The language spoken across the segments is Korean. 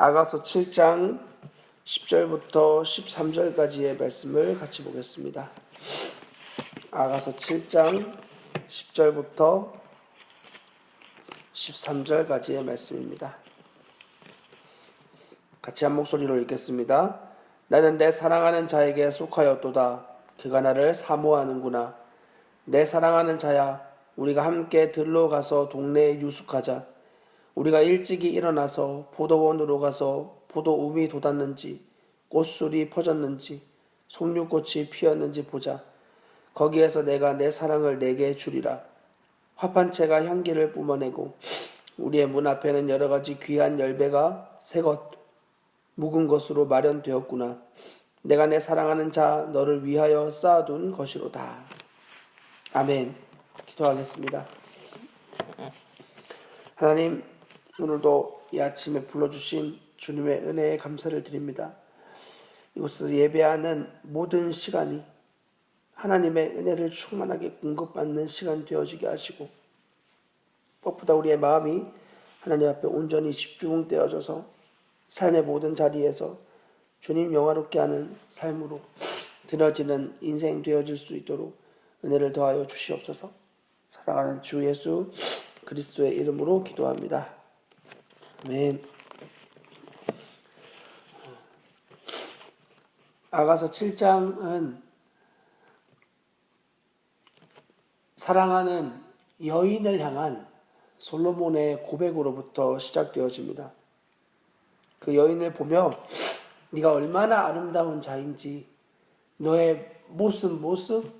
아가서 7장 10절부터 13절까지의 말씀을 같이 보겠습니다. 아가서 7장 10절부터 13절까지의 말씀입니다. 같이 한 목소리로 읽겠습니다. 나는 내 사랑하는 자에게 속하였도다. 그가 나를 사모하는구나. 내 사랑하는 자야, 우리가 함께 들러 가서 동네에 유숙하자. 우리가 일찍이 일어나서 포도원으로 가서 포도움이 돋았는지, 꽃술이 퍼졌는지, 송류꽃이 피었는지 보자. 거기에서 내가 내 사랑을 내게 주리라. 화판채가 향기를 뿜어내고 우리의 문 앞에는 여러 가지 귀한 열매가 새것 묵은 것으로 마련되었구나. 내가 내 사랑하는 자 너를 위하여 쌓아둔 것이로다. 아멘. 기도하겠습니다. 하나님 오늘도 이 아침에 불러주신 주님의 은혜에 감사를 드립니다. 이곳에서 예배하는 모든 시간이 하나님의 은혜를 충만하게 공급받는 시간 되어지게 하시고 무엇보다 우리의 마음이 하나님 앞에 온전히 집중되어져서 삶의 모든 자리에서 주님 영화롭게 하는 삶으로 들어지는 인생 되어질 수 있도록 은혜를 더하여 주시옵소서. 사랑하는 주 예수 그리스도의 이름으로 기도합니다. 아멘. 아가서 7장은 사랑하는 여인을 향한 솔로몬의 고백으로부터 시작되어집니다. 그 여인을 보며 네가 얼마나 아름다운 자인지 너의 모습 모습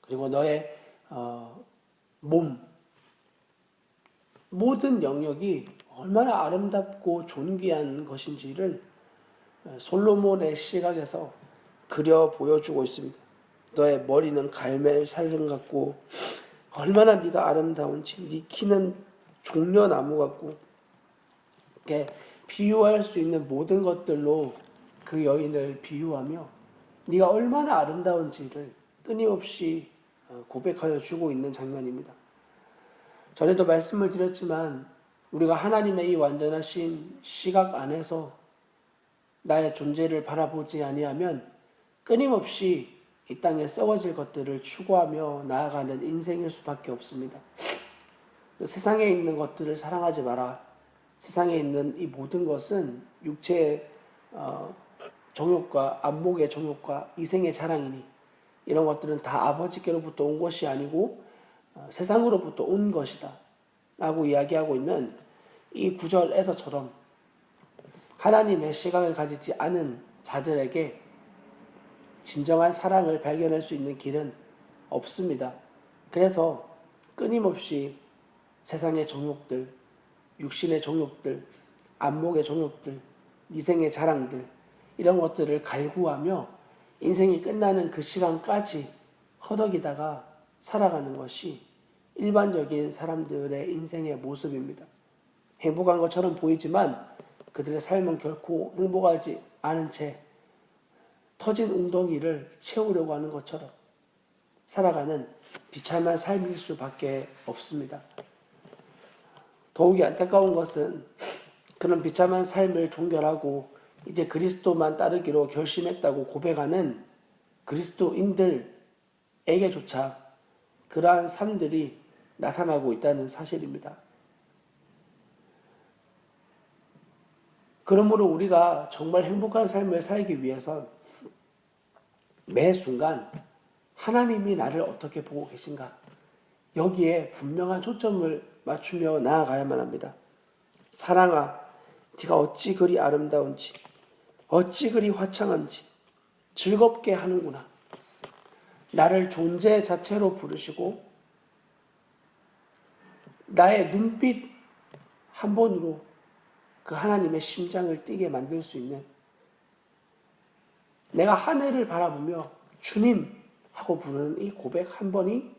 그리고 너의 어, 몸 모든 영역이 얼마나 아름답고 존귀한 것인지를 솔로몬의 시각에서 그려 보여주고 있습니다. 너의 머리는 갈멜 살림 같고 얼마나 네가 아름다운지 네 키는 종려나무 같고 이렇게 비유할 수 있는 모든 것들로 그 여인을 비유하며 네가 얼마나 아름다운지를 끊임없이 어, 고백하여 주고 있는 장면입니다. 전에도 말씀을 드렸지만 우리가 하나님의 이 완전하신 시각 안에서 나의 존재를 바라보지 아니하면 끊임없이 이 땅에 썩어질 것들을 추구하며 나아가는 인생일 수밖에 없습니다. 세상에 있는 것들을 사랑하지 마라. 세상에 있는 이 모든 것은 육체의 어, 정욕과 안목의 정욕과 이생의 자랑이니 이런 것들은 다 아버지께로부터 온 것이 아니고 어, 세상으로부터 온 것이다. 라고 이야기하고 있는 이 구절에서처럼 하나님의 시각을 가지지 않은 자들에게 진정한 사랑을 발견할 수 있는 길은 없습니다. 그래서 끊임없이 세상의 정욕들, 육신의 정욕들, 안목의 정욕들, 이생의 자랑들, 이런 것들을 갈구하며 인생이 끝나는 그 시간까지 허덕이다가 살아가는 것이 일반적인 사람들의 인생의 모습입니다. 행복한 것처럼 보이지만 그들의 삶은 결코 행복하지 않은 채 터진 웅덩이를 채우려고 하는 것처럼 살아가는 비참한 삶일 수밖에 없습니다. 더욱이 안타까운 것은 그런 비참한 삶을 종결하고 이제 그리스도만 따르기로 결심했다고 고백하는 그리스도인들에게조차 그러한 삶들이 나타나고 있다는 사실입니다. 그러므로 우리가 정말 행복한 삶을 살기 위해선 매 순간 하나님이 나를 어떻게 보고 계신가 여기에 분명한 초점을 맞추며 나아가야만 합니다. 사랑아, 네가 어찌 그리 아름다운지, 어찌 그리 화창한지 즐겁게 하는구나. 나를 존재 자체로 부르시고 나의 눈빛 한 번으로 그 하나님의 심장을 뛰게 만들 수 있는 내가 하늘을 바라보며 주님 하고 부르는 이 고백 한 번이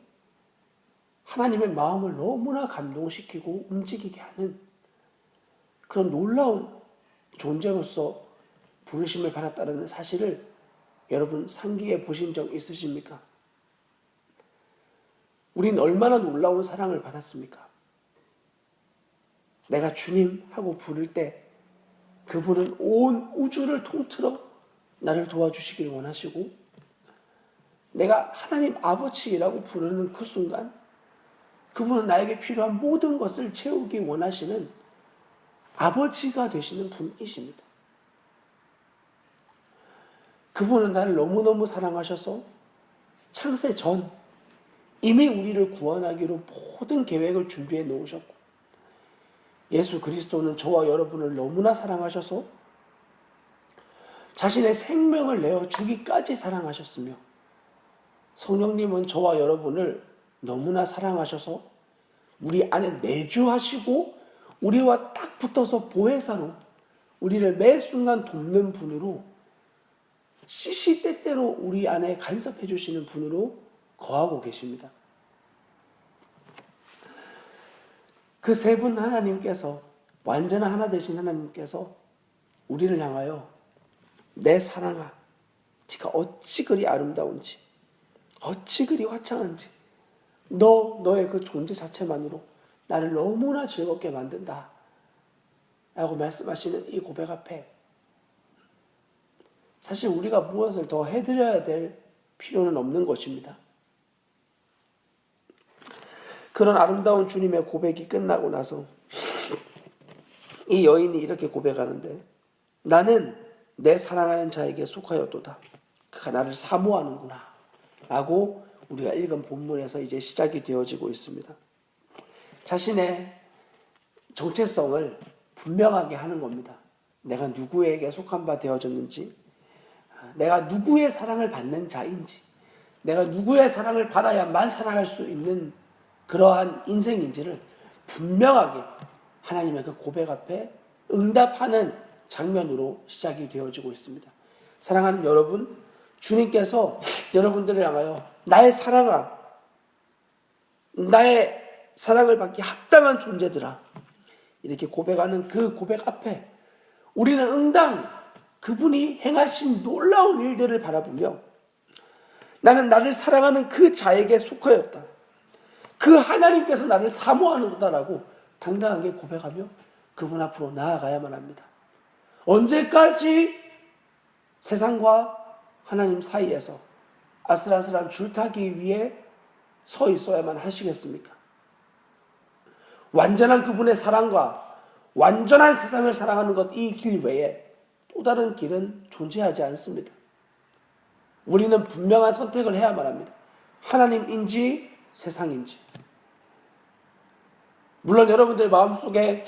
하나님의 마음을 너무나 감동시키고 움직이게 하는 그런 놀라운 존재로서 부르심을 받았다는 사실을 여러분 상기해 보신 적 있으십니까? 우린 얼마나 놀라운 사랑을 받았습니까? 내가 주님 하고 부를 때 그분은 온 우주를 통틀어 나를 도와주시길 원하시고 내가 하나님 아버지라고 부르는 그 순간 그분은 나에게 필요한 모든 것을 채우기 원하시는 아버지가 되시는 분이십니다. 그분은 나를 너무너무 사랑하셔서 창세 전 이미 우리를 구원하기로 모든 계획을 준비해 놓으셨고 예수 그리스도는 저와 여러분을 너무나 사랑하셔서 자신의 생명을 내어 주기까지 사랑하셨으며 성령님은 저와 여러분을 너무나 사랑하셔서 우리 안에 내주하시고 우리와 딱 붙어서 보혜사로 우리를 매 순간 돕는 분으로 시시때때로 우리 안에 간섭해 주시는 분으로 거하고 계십니다. 그 세 분 하나님께서 완전한 하나 되신 하나님께서 우리를 향하여 내 사랑아, 네가 어찌 그리 아름다운지, 어찌 그리 화창한지, 너 너의 그 존재 자체만으로 나를 너무나 즐겁게 만든다. 라고 말씀하시는 이 고백 앞에 사실 우리가 무엇을 더 해드려야 될 필요는 없는 것입니다. 그런 아름다운 주님의 고백이 끝나고 나서 이 여인이 이렇게 고백하는데 나는 내 사랑하는 자에게 속하였도다. 그가 나를 사모하는구나. 라고 우리가 읽은 본문에서 이제 시작이 되어지고 있습니다. 자신의 정체성을 분명하게 하는 겁니다. 내가 누구에게 속한 바 되어졌는지, 내가 누구의 사랑을 받는 자인지, 내가 누구의 사랑을 받아야만 살아갈 수 있는 그러한 인생인지를 분명하게 하나님의 그 고백 앞에 응답하는 장면으로 시작이 되어지고 있습니다. 사랑하는 여러분, 주님께서 여러분들을 향하여 나의 사랑아, 나의 사랑을 받기 합당한 존재들아, 이렇게 고백하는 그 고백 앞에 우리는 응당 그분이 행하신 놀라운 일들을 바라보며 나는 나를 사랑하는 그 자에게 속하였다. 그 하나님께서 나를 사모하는구나라고 당당하게 고백하며 그분 앞으로 나아가야만 합니다. 언제까지 세상과 하나님 사이에서 아슬아슬한 줄타기 위에 서 있어야만 하시겠습니까? 완전한 그분의 사랑과 완전한 세상을 사랑하는 것 이 길 외에 또 다른 길은 존재하지 않습니다. 우리는 분명한 선택을 해야만 합니다. 하나님인지 세상인지. 물론 여러분들 마음속에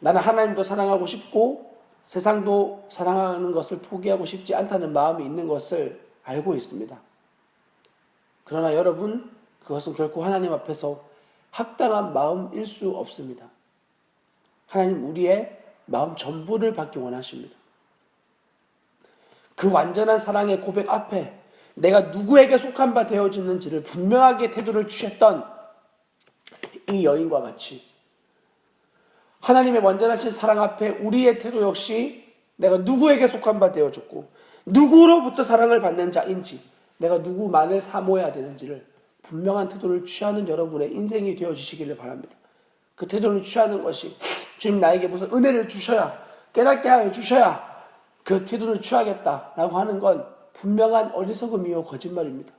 나는 하나님도 사랑하고 싶고 세상도 사랑하는 것을 포기하고 싶지 않다는 마음이 있는 것을 알고 있습니다. 그러나 여러분, 그것은 결코 하나님 앞에서 합당한 마음일 수 없습니다. 하나님 우리의 마음 전부를 받기 원하십니다. 그 완전한 사랑의 고백 앞에 내가 누구에게 속한 바 되어지는지를 분명하게 태도를 취했던 이 여인과 같이 하나님의 완전하신 사랑 앞에 우리의 태도 역시 내가 누구에게 속한 바 되어졌고 누구로부터 사랑을 받는 자인지 내가 누구만을 사모해야 되는지를 분명한 태도를 취하는 여러분의 인생이 되어지시기를 바랍니다. 그 태도를 취하는 것이 주님 나에게 무슨 은혜를 주셔야 깨닫게 하여 주셔야 그 태도를 취하겠다라고 하는 건 분명한 어리석음이요 거짓말입니다.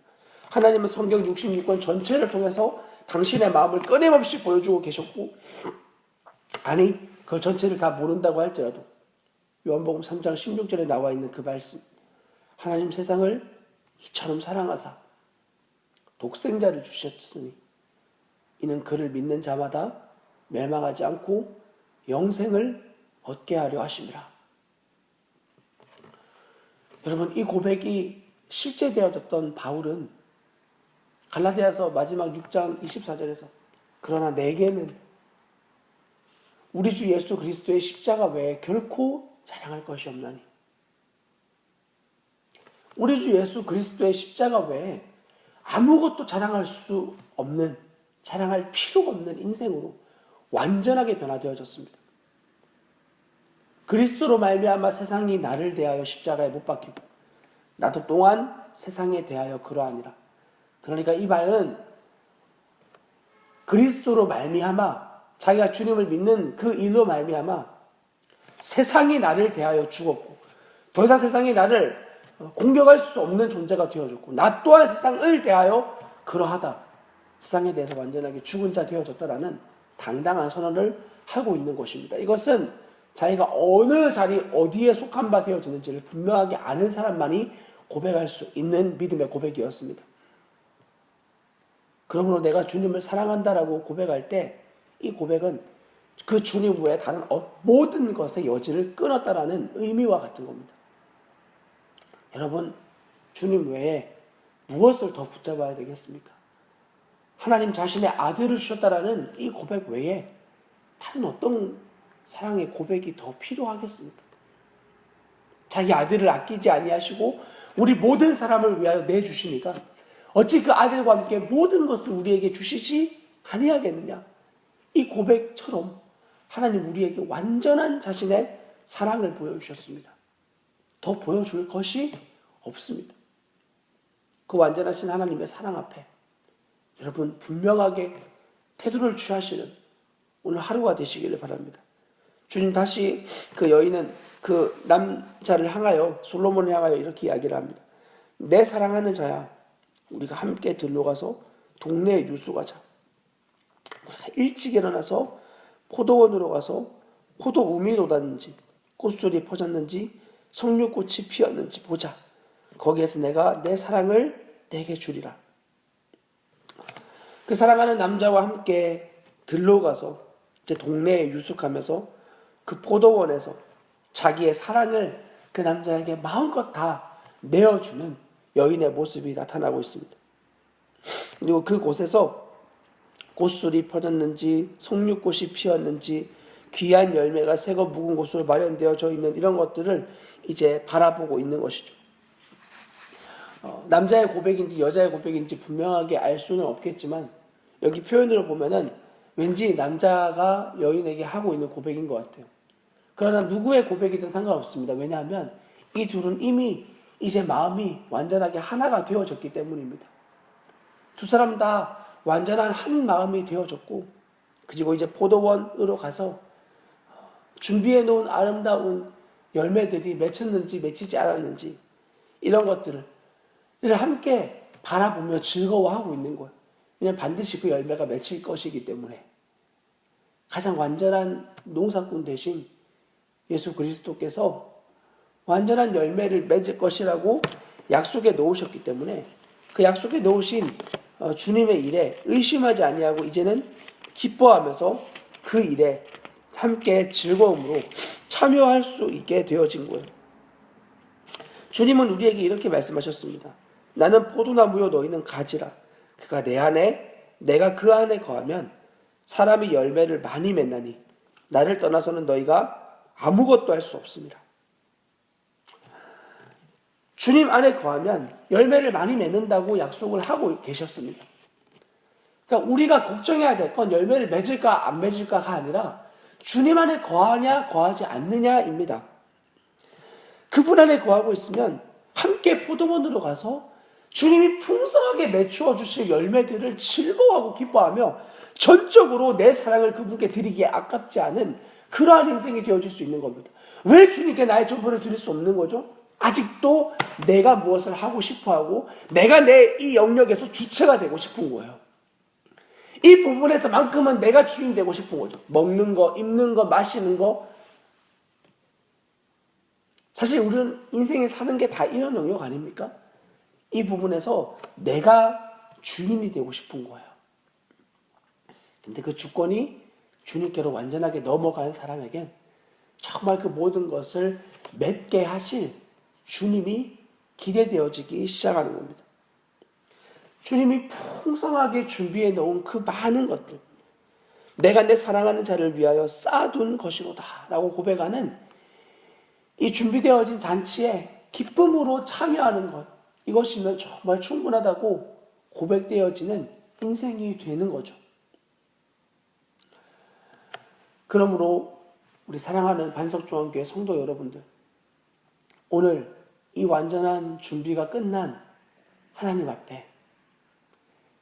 하나님은 성경 66권 전체를 통해서 당신의 마음을 끊임없이 보여주고 계셨고 아니 그 전체를 다 모른다고 할지라도 요한복음 3장 16절에 나와 있는 그 말씀 하나님 세상을 이처럼 사랑하사 독생자를 주셨으니 이는 그를 믿는 자마다 멸망하지 않고 영생을 얻게 하려 하심이라. 여러분 이 고백이 실제되어졌던 바울은 갈라디아서 마지막 6장 24절에서 그러나 내게는 우리 주 예수 그리스도의 십자가 외에 결코 자랑할 것이 없나니 우리 주 예수 그리스도의 십자가 외에 아무것도 자랑할 수 없는 자랑할 필요가 없는 인생으로 완전하게 변화되어졌습니다. 그리스도로 말미암아 세상이 나를 대하여 십자가에 못 박히고 나도 또한 세상에 대하여 그러하니라. 그러니까 이 말은 그리스도로 말미암아 자기가 주님을 믿는 그 일로 말미암아 세상이 나를 대하여 죽었고 더 이상 세상이 나를 어, 공격할 수 없는 존재가 되어졌고 나 또한 세상을 대하여 그러하다. 세상에 대해서 완전하게 죽은 자 되어졌다라는 당당한 선언을 하고 있는 것입니다. 이것은 자기가 어느 자리 어디에 속한 바 되어졌는지를 분명하게 아는 사람만이 고백할 수 있는 믿음의 고백이었습니다. 그러므로 내가 주님을 사랑한다라고 고백할 때 이 고백은 그 주님 외에 다른 어- 모든 것의 여지를 끊었다라는 의미와 같은 겁니다. 여러분, 주님 외에 무엇을 더 붙잡아야 되겠습니까? 하나님 자신의 아들을 주셨다라는 이 고백 외에 다른 어떤 사랑의 고백이 더 필요하겠습니까? 자기 아들을 아끼지 아니하시고 우리 모든 사람을 위하여 내 주시니까 어찌 그 아들과 함께 모든 것을 우리에게 주시지 아니하겠느냐? 이 고백처럼 하나님 우리에게 완전한 자신의 사랑을 보여주셨습니다. 더 보여줄 것이 없습니다. 그 완전하신 하나님의 사랑 앞에 여러분 분명하게 태도를 취하시는 오늘 하루가 되시기를 바랍니다. 주님 다시 그 여인은 그 남자를 향하여 솔로몬을 향하여 이렇게 이야기를 합니다. 내 사랑하는 자야 우리가 함께 들러가서 동네에 유수가자. 우리가 일찍 일어나서 포도원으로 가서 포도 우미 돋았는지 꽃술이 퍼졌는지 석류꽃이 피었는지 보자. 거기에서 내가 내 사랑을 내게 주리라. 그 사랑하는 남자와 함께 들러 가서 이제 동네에 유숙하면서 그 포도원에서 자기의 사랑을 그 남자에게 마음껏 다 내어주는 여인의 모습이 나타나고 있습니다. 그리고 그곳에서 꽃술이 퍼졌는지 송류꽃이 피었는지 귀한 열매가 새거 묵은 곳으로 마련되어져 있는 이런 것들을 이제 바라보고 있는 것이죠. 어, 남자의 고백인지 여자의 고백인지 분명하게 알 수는 없겠지만 여기 표현으로 보면은 왠지 남자가 여인에게 하고 있는 고백인 것 같아요. 그러나 누구의 고백이든 상관없습니다. 왜냐하면 이 둘은 이미 이제 마음이 완전하게 하나가 되어졌기 때문입니다. 두 사람 다 완전한 한 마음이 되어졌고, 그리고 이제 포도원으로 가서 준비해 놓은 아름다운 열매들이 맺혔는지 맺히지 않았는지 이런 것들을 함께 바라보며 즐거워하고 있는 거예요. 왜냐하면 반드시 그 열매가 맺힐 것이기 때문에 가장 완전한 농사꾼 대신 예수 그리스도께서 완전한 열매를 맺을 것이라고 약속에 놓으셨기 때문에 그 약속에 놓으신 어, 주님의 일에 의심하지 아니하고 이제는 기뻐하면서 그 일에 함께 즐거움으로 참여할 수 있게 되어진 거예요. 주님은 우리에게 이렇게 말씀하셨습니다. 나는 포도나무요 너희는 가지라. 그가 내 안에 내가 그 안에 거하면 사람이 열매를 많이 맺나니 나를 떠나서는 너희가 아무것도 할 수 없습니다. 주님 안에 거하면 열매를 많이 맺는다고 약속을 하고 계셨습니다. 그러니까 우리가 걱정해야 될 건 열매를 맺을까 안 맺을까가 아니라 주님 안에 거하냐 거하지 않느냐입니다. 그분 안에 거하고 있으면 함께 포도원으로 가서 주님이 풍성하게 맺추어 주실 열매들을 즐거워하고 기뻐하며 전적으로 내 사랑을 그분께 드리기에 아깝지 않은 그러한 인생이 되어질 수 있는 겁니다. 왜 주님께 나의 전부를 드릴 수 없는 거죠? 아직도 내가 무엇을 하고 싶어 하고 내가 내 이 영역에서 주체가 되고 싶은 거예요. 이 부분에서만큼은 내가 주인 되고 싶은 거죠. 먹는 거, 입는 거, 마시는 거. 사실 우리는 인생에 사는 게 다 이런 영역 아닙니까? 이 부분에서 내가 주인이 되고 싶은 거예요. 근데 그 주권이 주님께로 완전하게 넘어간 사람에겐 정말 그 모든 것을 맺게 하실 주님이 기대되어지기 시작하는 겁니다. 주님이 풍성하게 준비해 놓은 그 많은 것들, 내가 내 사랑하는 자를 위하여 쌓아둔 것이로다. 라고 고백하는 이 준비되어진 잔치에 기쁨으로 참여하는 것, 이것이면 정말 충분하다고 고백되어지는 인생이 되는 거죠. 그러므로 우리 사랑하는 반석중앙교회 성도 여러분들, 오늘 이 완전한 준비가 끝난 하나님 앞에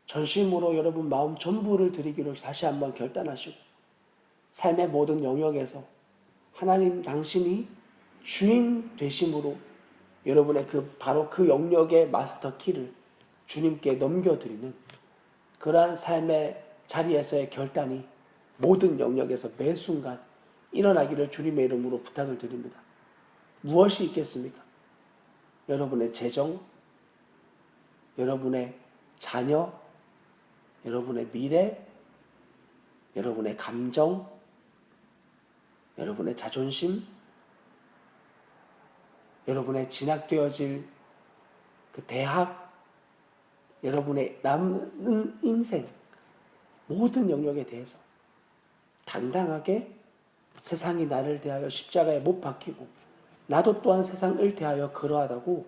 전심으로 여러분 마음 전부를 드리기로 다시 한번 결단하시고 삶의 모든 영역에서 하나님 당신이 주인 되심으로 여러분의 그 바로 그 영역의 마스터 키를 주님께 넘겨드리는 그러한 삶의 자리에서의 결단이 모든 영역에서 매 순간 일어나기를 주님의 이름으로 부탁을 드립니다. 무엇이 있겠습니까? 여러분의 재정, 여러분의 자녀, 여러분의 미래, 여러분의 감정, 여러분의 자존심, 여러분의 진학되어질 그 대학, 여러분의 남은 인생, 모든 영역에 대해서 당당하게 세상이 나를 대하여 십자가에 못 박히고 나도 또한 세상을 대하여 그러하다고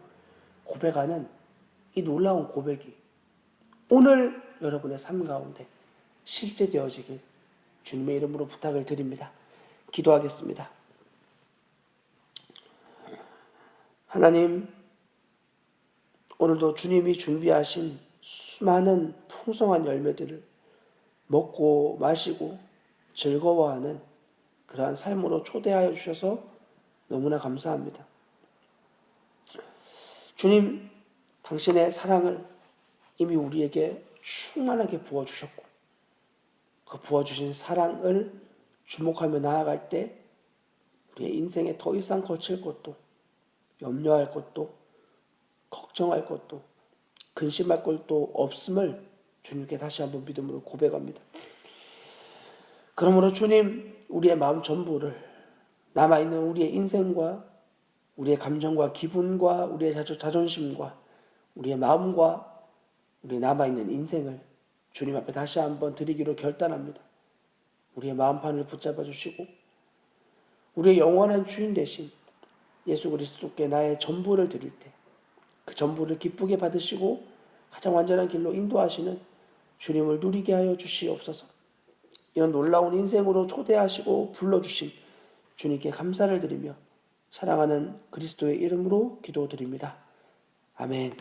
고백하는 이 놀라운 고백이 오늘 여러분의 삶 가운데 실제되어지길 주님의 이름으로 부탁을 드립니다. 기도하겠습니다. 하나님, 오늘도 주님이 준비하신 수많은 풍성한 열매들을 먹고 마시고 즐거워하는 그러한 삶으로 초대하여 주셔서 너무나 감사합니다. 주님, 당신의 사랑을 이미 우리에게 충만하게 부어주셨고, 그 부어주신 사랑을 주목하며 나아갈 때 우리의 인생에 더 이상 거칠 것도, 염려할 것도, 걱정할 것도, 근심할 것도 없음을 주님께 다시 한번 믿음으로 고백합니다. 그러므로 주님, 우리의 마음 전부를 남아있는 우리의 인생과 우리의 감정과 기분과 우리의 자존심과 우리의 마음과 우리의 남아있는 인생을 주님 앞에 다시 한번 드리기로 결단합니다. 우리의 마음판을 붙잡아 주시고 우리의 영원한 주인 대신 예수 그리스도께 나의 전부를 드릴 때 그 전부를 기쁘게 받으시고 가장 완전한 길로 인도하시는 주님을 누리게 하여 주시옵소서. 이런 놀라운 인생으로 초대하시고 불러주신 주님께 감사를 드리며 사랑하는 그리스도의 이름으로 기도드립니다. 아멘.